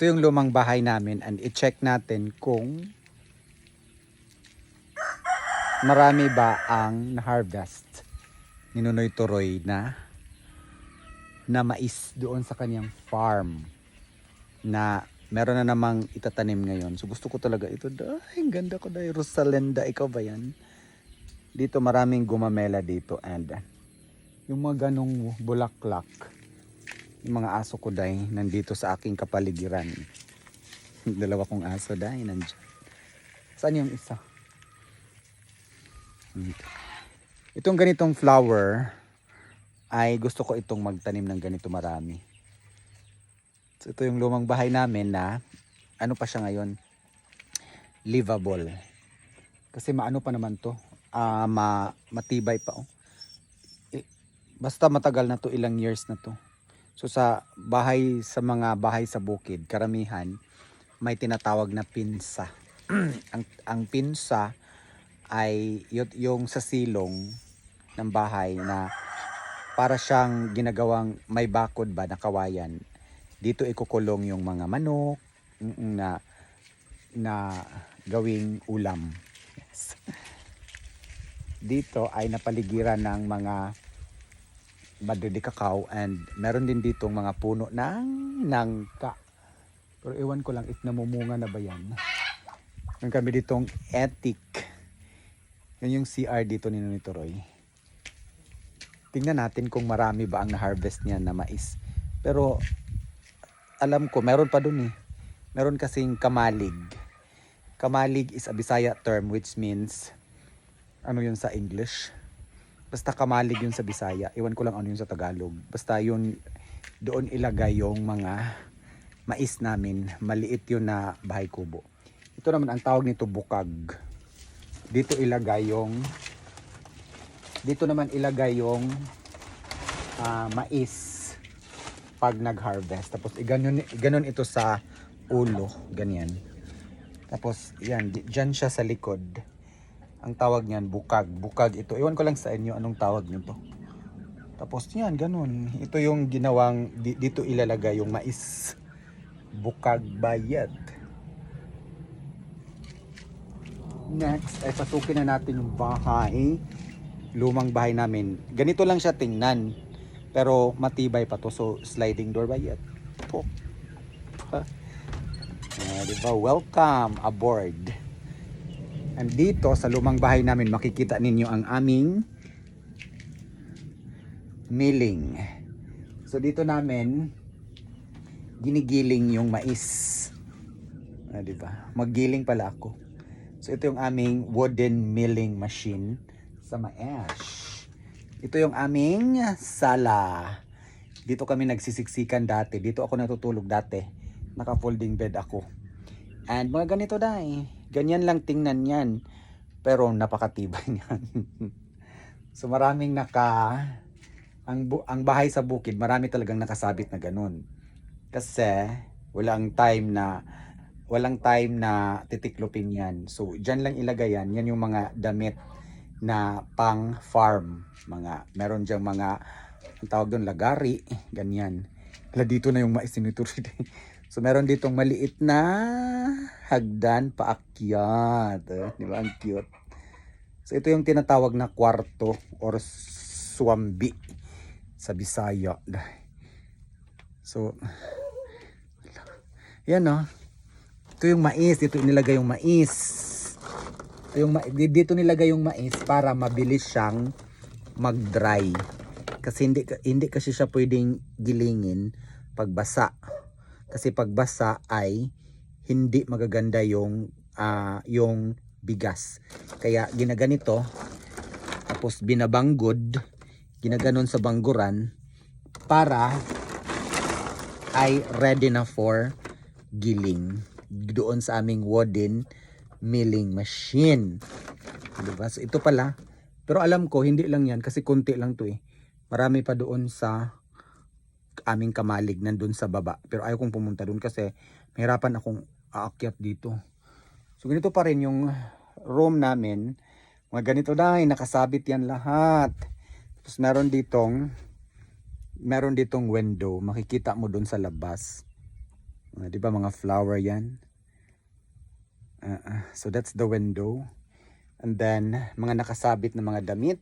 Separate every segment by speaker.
Speaker 1: Ito yung lumang bahay namin and i-check natin kung marami ba ang na-harvest ni Nunoy Turoy na na mais doon sa kanyang farm na meron na namang itatanim ngayon. So gusto ko talaga ito. Ay, ganda ko dahil Rosalenda. Ikaw ba yan? Dito maraming gumamela dito and yung mga ganong bulaklak yung mga aso ko dahil nandito sa aking kapaligiran. Dalawa kong aso dahil nandyan. Saan yung isa? Dito. Itong ganitong flower ay gusto ko itong magtanim ng ganito marami. So ito yung lumang bahay namin na ano pa siya ngayon? Livable. Kasi maano pa naman to? Ah, ma matibay pa oh. Eh, basta matagal na to, ilang years na to. So sa bahay sa mga bahay sa bukid, karamihan may tinatawag na pinsa. ang ang pinsa ay y- yung sa silong ng bahay na para siyang ginagawang may bakod ba na kawayan. Dito ikukulong yung mga manok na na gawing ulam. Yes. Dito ay napaligiran ng mga madidi cacao and meron din ditong mga puno ng nangka. Pero ewan ko lang if namumunga na ba yan. Meron kami ditong etik. Yun yung CR dito ni Nonito Roy. Tingnan natin kung marami ba ang na-harvest niya na mais. Pero alam ko, meron pa dun eh. Meron kasing kamalig. Kamalig is a Bisaya term which means, ano yun sa English? Basta kamalig yun sa Bisaya. Iwan ko lang ano yun sa Tagalog. Basta yun, doon ilagay yung mga mais namin. Maliit yun na bahay kubo. Ito naman ang tawag nito bukag. Dito ilagay yung dito naman ilagay yung ah, mais pag nag-harvest. Tapos iganon, iganon ito sa ulo. Ganyan. Tapos yan, dyan siya sa likod. Ang tawag niyan, bukag. Bukag ito. Iwan ko lang sa inyo anong tawag nito. Tapos yan, ganun. Ito yung ginawang, di- dito ilalagay yung mais. Bukag bayad. Next, ay pasukin na natin yung bahay. Lumang bahay namin. Ganito lang siya tingnan. Pero matibay pa to. So, sliding door ba yan? Po. Pa. Ah, di ba? Welcome aboard. And dito sa lumang bahay namin makikita ninyo ang aming milling. So dito namin ginigiling yung mais. Ah, di ba? Maggiling pala ako. So ito yung aming wooden milling machine sa Maesh. Ito yung aming sala. Dito kami nagsisiksikan dati. Dito ako natutulog dati. Naka-folding bed ako. And mga ganito dai. Ganyan lang tingnan yan. Pero napakatibay niyan. so maraming naka ang ang bahay sa bukid, marami talagang nakasabit na ganun. Kasi walang time na walang time na titiklopin yan. So, dyan lang ilagay yan. Yan yung mga damit na pang farm. Mga, meron dyan mga, ang tawag doon, lagari. Ganyan. Wala dito na yung mais ni Turid. So, meron ditong maliit na hagdan paakyat. Eh, di ba? Ang cute. So, ito yung tinatawag na kwarto or swambi sa Bisaya. So, yan no. Ito yung mais. Dito nilagay yung mais. Ito yung ma- di- dito nilagay yung mais para mabilis siyang mag-dry. Kasi hindi hindi kasi siya pwedeng gilingin pag basa. Kasi pag basa ay hindi magaganda yung ah, yung bigas. Kaya ginaganito tapos binabanggod ginaganon sa bangguran para ay ready na for giling doon sa aming wooden milling machine. Diba? So ito pala. Pero alam ko, hindi lang yan kasi konti lang to eh. Marami pa doon sa aming kamalig nandun sa baba. Pero ayaw kong pumunta doon kasi mahirapan akong aakyat dito. So ganito pa rin yung room namin. Mga ganito dahil nakasabit yan lahat. Tapos meron ditong meron ditong window. Makikita mo doon sa labas. Ah, di ba mga flower yan? Ah. so that's the window. And then, mga nakasabit na mga damit.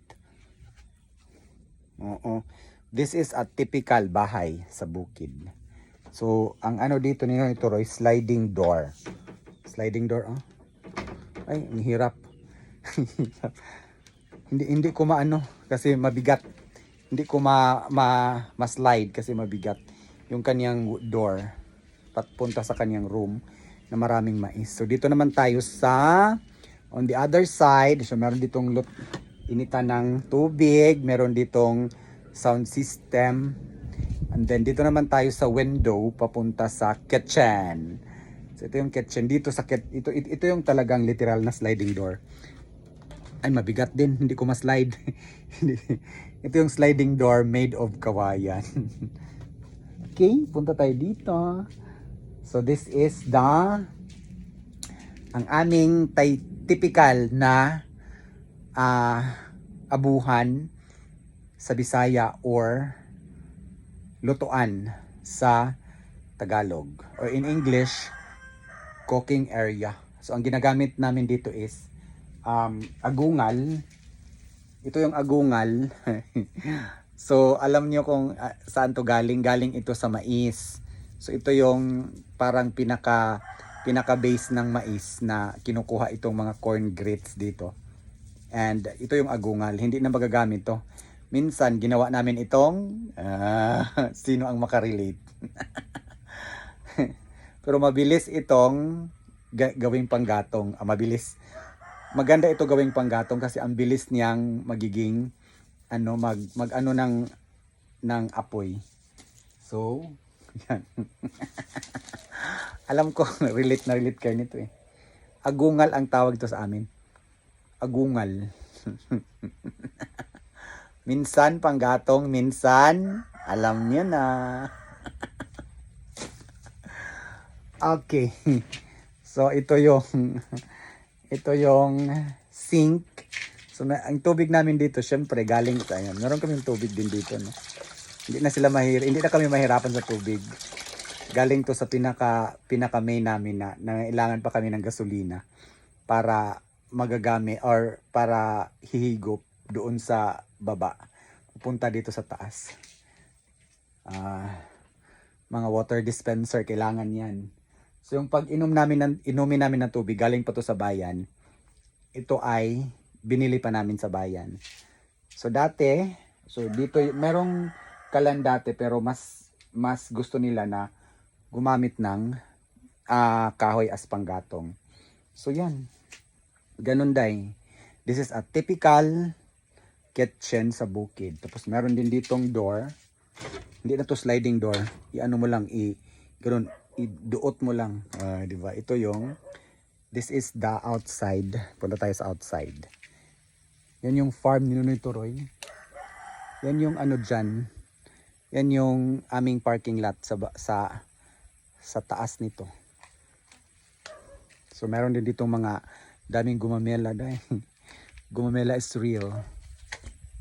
Speaker 1: Oo. This is a typical bahay sa bukid. So, ang ano dito nito ito Roy, sliding door. Sliding door, oh. Ay, ang hirap. hindi hindi ko maano kasi mabigat. Hindi ko ma, ma, ma-slide kasi mabigat yung kanyang door papunta sa kanyang room na maraming mais. So dito naman tayo sa on the other side, so meron ditong lut initan ng tubig, meron ditong sound system. And then dito naman tayo sa window papunta sa kitchen. So ito yung kitchen dito sa ito, ito ito yung talagang literal na sliding door. Ay mabigat din, hindi ko ma-slide. ito yung sliding door made of kawayan. okay, punta tayo dito. So this is the ang aming typical na ah, abuhan sa Bisaya or lutuan sa Tagalog or in English cooking area. So ang ginagamit namin dito is um, agungal. Ito yung agungal. so alam niyo kung ah, saan to galing? Galing ito sa mais. So ito yung parang pinaka pinaka base ng mais na kinukuha itong mga corn grits dito. And ito yung agungal, hindi na magagamit to. Minsan ginawa namin itong ah, sino ang makarelate. Pero mabilis itong ga- gawing panggatong. Ah, mabilis. Maganda ito gawing panggatong kasi ang bilis niyang magiging ano mag mag ano ng ng apoy. So, yan. Alam ko, relate na relate kayo nito eh. Agungal ang tawag ito sa amin. Agungal. Minsan panggatong, minsan alam niyo na. okay. So ito yung ito yung sink. So na, ang tubig namin dito, syempre galing sa ayan. Meron kaming tubig din dito, no. Hindi na sila mahir, hindi na kami mahirapan sa tubig. Galing to sa pinaka pinaka main namin na nangailangan pa kami ng gasolina para magagamit or para hihigop doon sa baba. Pupunta dito sa taas. Ah, mga water dispenser kailangan 'yan. So yung pag inom namin ng inumin namin ng tubig galing pa to sa bayan. Ito ay binili pa namin sa bayan. So dati, so dito merong kalan dati pero mas mas gusto nila na gumamit ng ah, kahoy as panggatong. So yan. Ganun day. This is a typical kitchen sa bukid. Tapos meron din ditong door. Hindi na to sliding door. I-ano mo lang i ganun iduot mo lang. Ah, di ba? Ito yung this is the outside. Punta tayo sa outside. Yan yung farm ni Nunoy Turoy. Yan yung ano dyan. Yan yung aming parking lot sa sa sa taas nito. So meron din ditong mga daming gumamela dahil gumamela is real.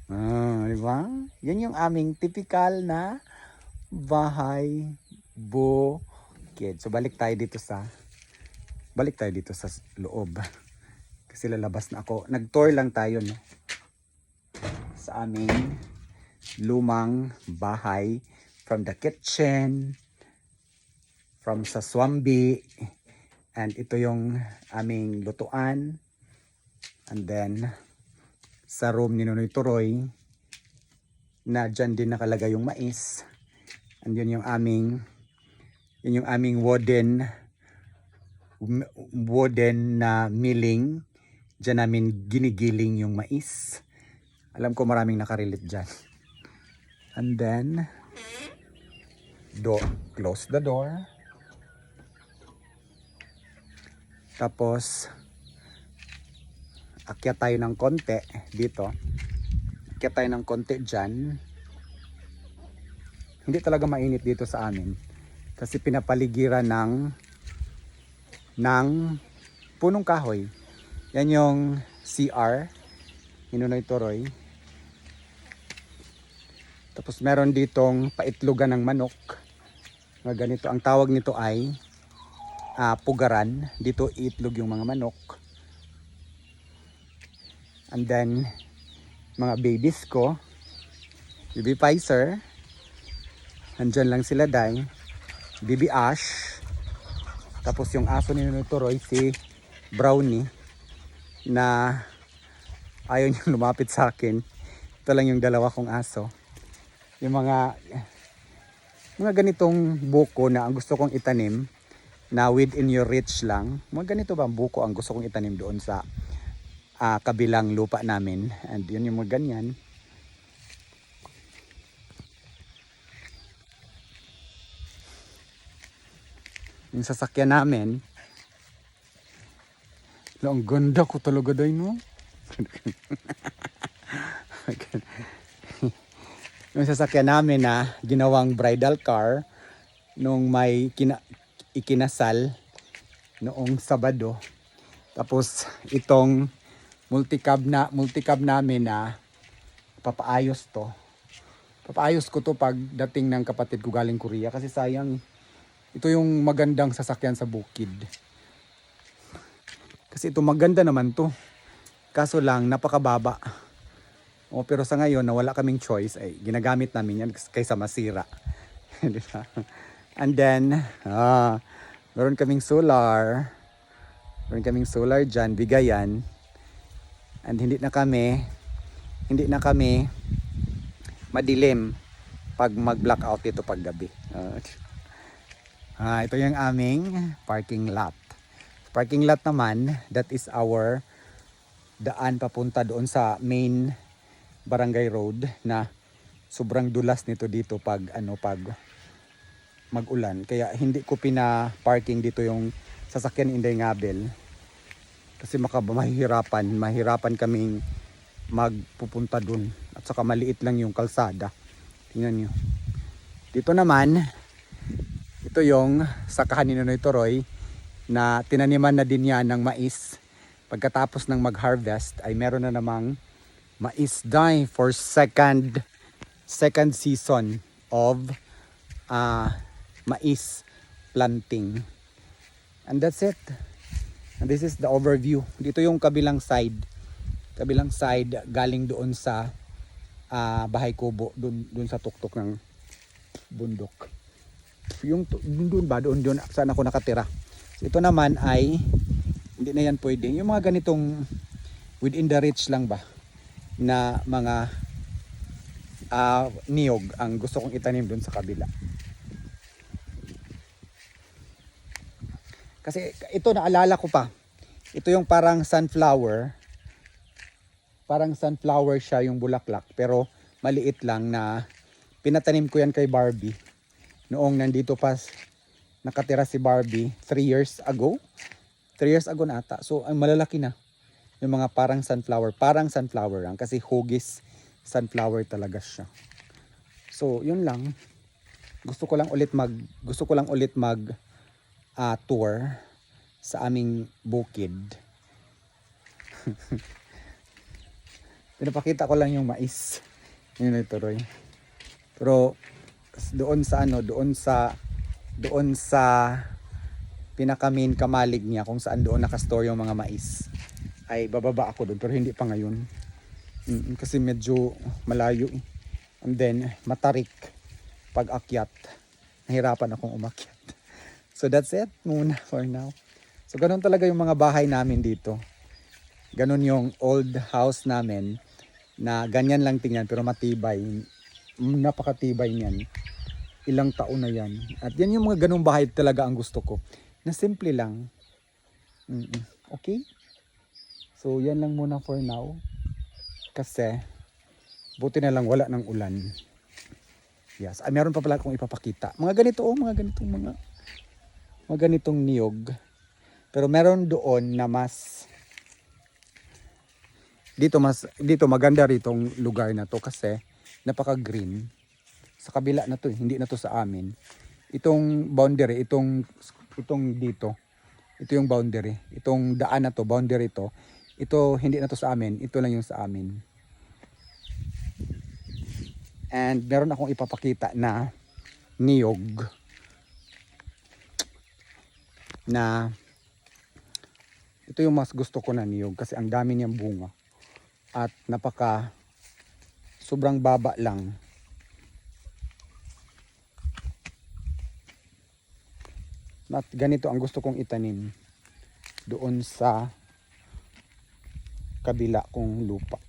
Speaker 1: Ah, di ba? Yan yung aming typical na bahay bukid. So balik tayo dito sa balik tayo dito sa loob. Kasi lalabas na ako. Nag-tour lang tayo no sa aming lumang bahay from the kitchen from sa swambi and ito yung aming lutuan and then sa room ni Nonoy Turoy na dyan din nakalagay yung mais. And yun yung aming yun yung aming wooden wooden na milling dyan namin ginigiling yung mais. Alam ko maraming nakarelate dyan. And then do close the door. Tapos akyat tayo ng konti dito akyat tayo ng konti dyan hindi talaga mainit dito sa amin kasi pinapaligiran ng ng punong kahoy yan yung CR Inunoy Toroy tapos meron ditong paitlugan ng manok Mga ganito. Ang tawag nito ay ah, pugaran. Dito itlog yung mga manok. And then, mga babies ko. Baby Pfizer. Andyan lang sila, Day. Baby Ash. Tapos yung aso ni Nuturoy, si Brownie. Na ayaw niyang lumapit sa akin. Ito lang yung dalawa kong aso. Yung mga mga ganitong buko na ang gusto kong itanim na within your reach lang. Mga ganito ba buko ang gusto kong itanim doon sa ah, kabilang lupa namin. And yun yung mga ganyan. Yung sasakyan namin. Ang ganda ko talaga day no. yung sasakyan namin na ginawang bridal car nung may kina, ikinasal noong Sabado. Tapos itong multicab na multicab namin na papaayos to. Papaayos ko to pag dating ng kapatid ko galing Korea kasi sayang ito yung magandang sasakyan sa bukid. Kasi ito maganda naman to. Kaso lang napakababa. O pero sa ngayon na wala kaming choice ay ginagamit namin yan kaysa masira. Di ba? And then ah meron kaming solar. Meron kaming solar dyan, bigayan. And hindi na kami hindi na kami madilim pag mag-blackout ito pag gabi. Ah, Ah, ito yung aming parking lot. Parking lot naman, that is our daan papunta doon sa main barangay road na sobrang dulas nito dito pag ano pag magulan. Kaya hindi ko pina parking dito yung sasakyan Inday Ngabel. Kasi maka mahihirapan, mahirapan kaming magpupunta dun. At saka maliit lang yung kalsada. Tingnan nyo. Dito naman, ito yung sakahan ni Nonoy Toroy na tinaniman na din niya ng mais. Pagkatapos ng mag-harvest ay meron na namang mais dye for second second season of uh, mais planting. And that's it. And this is the overview. Dito yung kabilang side. Kabilang side galing doon sa ah, bahay kubo, doon, doon sa tuktok ng bundok. Yung doon ba? Doon doon saan ako nakatira. So, ito naman ay hindi na yan pwede. Yung mga ganitong within the reach lang ba na mga ah, niyog ang gusto kong itanim doon sa kabila kasi ito naalala ko pa ito yung parang sunflower parang sunflower siya yung bulaklak pero maliit lang na pinatanim ko yan kay Barbie noong nandito pa nakatira si Barbie 3 years ago. 3 years ago na ata. So, ang malalaki na. Yung mga parang sunflower. Parang sunflower lang. Kasi hugis sunflower talaga siya. So, yun lang. Gusto ko lang ulit mag gusto ko lang ulit mag ah, tour sa aming bukid. Pinapakita ko lang yung mais. Yun ito, Roy. Pero doon sa ano, doon sa doon sa pinaka main kamalig niya kung saan doon nakastore yung mga mais ay bababa ako doon pero hindi pa ngayon Mm, kasi medyo malayo eh. and then matarik pag akyat nahirapan akong umakyat so that's it muna for now so ganun talaga yung mga bahay namin dito ganun yung old house namin na ganyan lang tingnan pero matibay napakatibay niyan ilang taon na yan. At yan yung mga ganong bahay talaga ang gusto ko. Na simple lang. Okay? So, yan lang muna for now. Kasi, buti na lang wala ng ulan. Yes. Ah, meron pa pala akong ipapakita. Mga ganito, oh, mga ganitong mga, mga ganitong niyog. Pero meron doon na mas, dito mas, dito maganda ritong lugar na to kasi napaka-green sa kabila na to, eh, hindi na to sa amin. Itong boundary, itong itong dito. Ito yung boundary. Itong daan na to, boundary to. Ito hindi na to sa amin, ito lang yung sa amin. And meron akong ipapakita na niyog na ito yung mas gusto ko na niyog kasi ang dami niyang bunga. At napaka sobrang baba lang. At ganito ang gusto kong itanim doon sa kabila kong lupa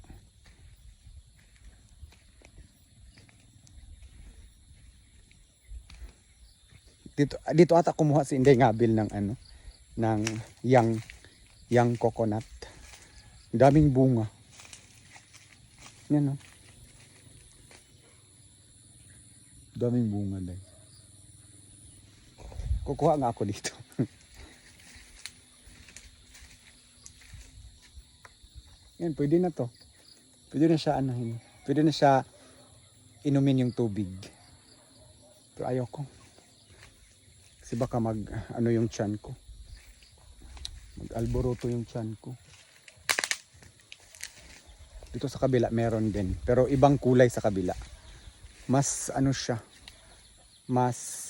Speaker 1: dito dito ata kumuha si Inday Ngabil ng ano ng yang yang coconut. Daming bunga. Yan oh. daming bunga dahil kukuha nga ako dito. Yan pwede na to. Pwede na siya anahin pwede na siya inumin yung tubig. Pero ayoko kasi baka mag ano yung tiyan ko? Mag alboroto yung tiyan ko. Dito sa kabila meron din. Pero ibang kulay sa kabila. Mas ano siya? Mas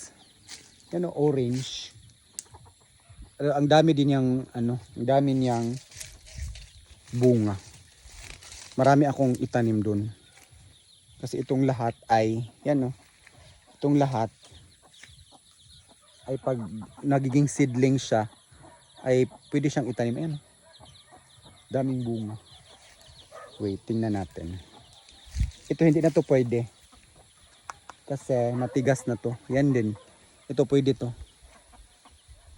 Speaker 1: ano orange. Ang dami din yung ano ang dami niyang bunga. Marami akong itanim dun. Kasi itong lahat ay yan no itong lahat ay pag nagiging seedling siya ay pwede siyang itanim. Ayan. Daming bunga. Wait tingnan natin. Ito hindi na to pwede. Kasi matigas na to. Yan din. Ito pwede to.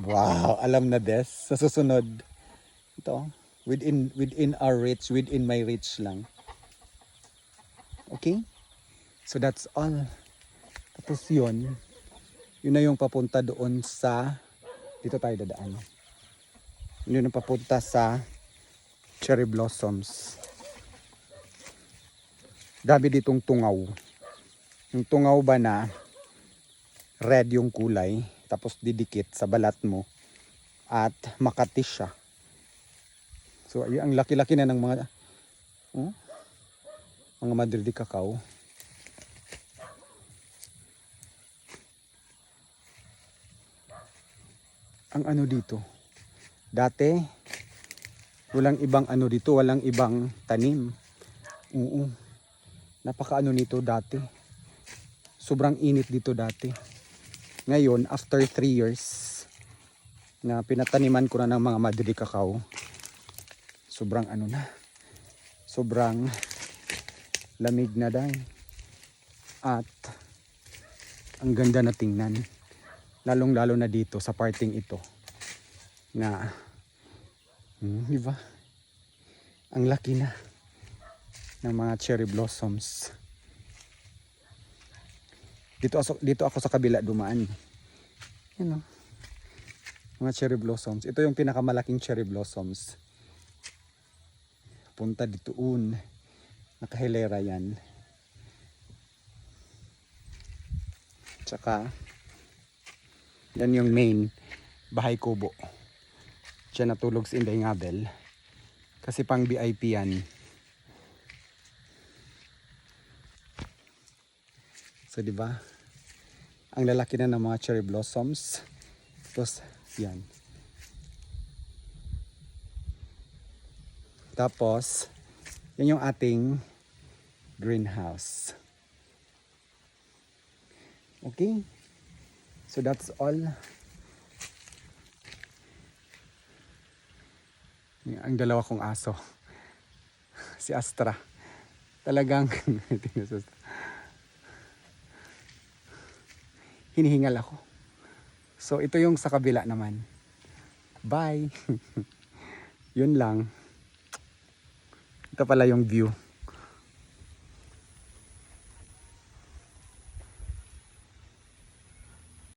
Speaker 1: Wow alam na des. Sa susunod. Ito within within our reach within my reach lang. Okay? So that's all. Tapos yun yun na yung papunta doon sa dito tayo dadaan. Yun yung papunta sa cherry blossoms. Dami ditong tungaw. Yung tungaw ba na red yung kulay tapos didikit sa balat mo at makati siya. So ang laki-laki na ng mga oh, mga madrid cacao ang ano dito. Dati, walang ibang ano dito, walang ibang tanim. Oo. Napaka ano nito dati. Sobrang init dito dati. Ngayon, after 3 years, na pinataniman ko na ng mga madri cacao, sobrang ano na, sobrang lamig na dahil. At, ang ganda na tingnan lalong lalo na dito sa parting ito. Na hmm, di ba? Ang laki na ng mga cherry blossoms. Dito ako, dito ako sa kabila dumaan. Yan o mga cherry blossoms. Ito yung pinakamalaking cherry blossoms. Punta dito un. Nakahilera yan. Tsaka yan yung main bahay kubo. Siya natulog si Inday Ngabel. Kasi pang VIP yan. So di ba? Ang lalaki na ng mga cherry blossoms. Tapos yan. Tapos yan yung ating greenhouse. Okay? So that's all. Ang dalawa kong aso. Si Astra. Talagang hinihingal ako. So ito yung sa kabila naman. Bye. Yun lang. Ito pala yung view.